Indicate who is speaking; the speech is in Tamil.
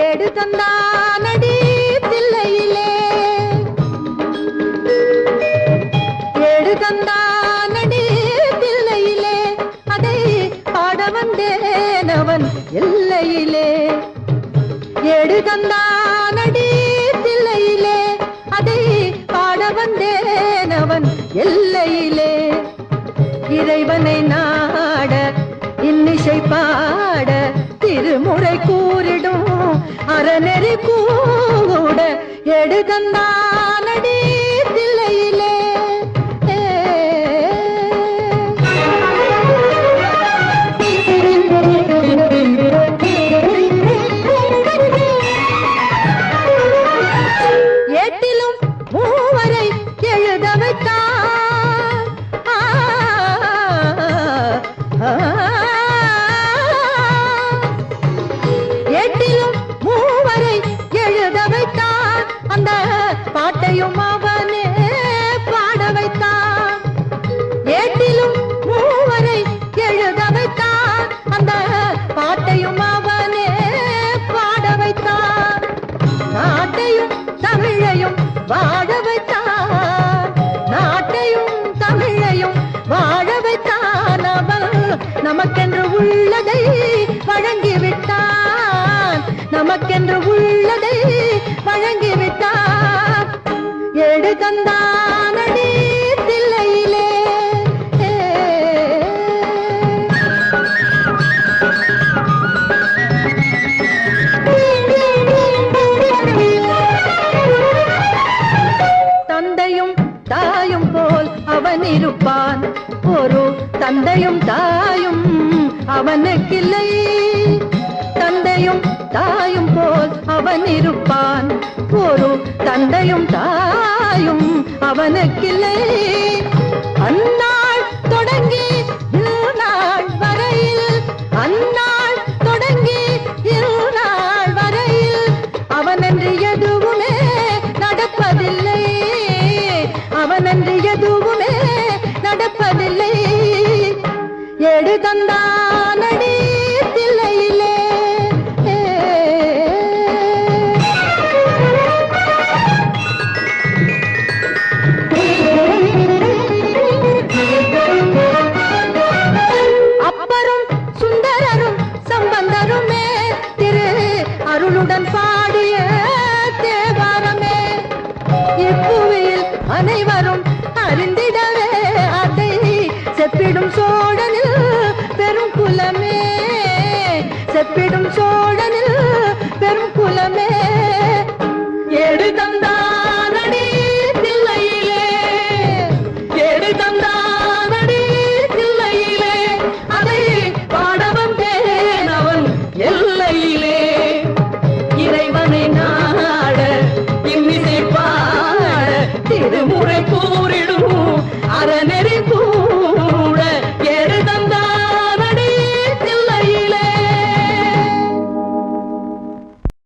Speaker 1: ஏடு தந்தானடி தில்லையிலே. ஏடு தந்தானடி தில்லையிலே. அதை பாட வந்தேன் அவன் எல்லையிலே. ஏடு தந்தானடி தில்லையிலே. அதை பாட வந்தேன் அவன் எல்லையிலே. இறைவனை நாட இன்னிசை பாட ஒரு முறை கூறிடும் அறநெறி கூட எடுகந்தானடி ஏட்டிலும் மூவரை எழுத வைத்தான். அந்த பாட்டையும் அவனே பாட வைத்தான். ஏட்டிலும் மூவரை எழுத வைத்தான். அந்த பாட்டையும் அவனே பாட வைத்தான். நாட்டையும் தமிழையும் வாழ உமக்கென்று உள்ளதை வழங்கிவிட்டார். எடு தந்தானடி தில்லையிலே தந்தையும் தாயும் போல் அவன் இருப்பான். ஒரு தந்தையும் தாயும் அவனுக்கில்லை. தந்தையும் தாயும் அவன் இருப்பான் ஒரு தந்தையும் தாயும் அவனுக்கில்லை. அந்நாள் தொடங்கி இருநாள் வரையில் அந்நாள் தொடங்கி இருநாள் வரையில் அவனன்று எதுவுமே நடப்பதில்லை. அவனன்று எதுவுமே நடப்பதில்லை. எடுதந்தான் அருளுடன் பாடிய தேவாரமே. இப்புவியில் அனைவரும் அறிந்திடவே அதை செப்பிடும் சோழனில் பெரும் குலமே. செப்பிடும் சோழ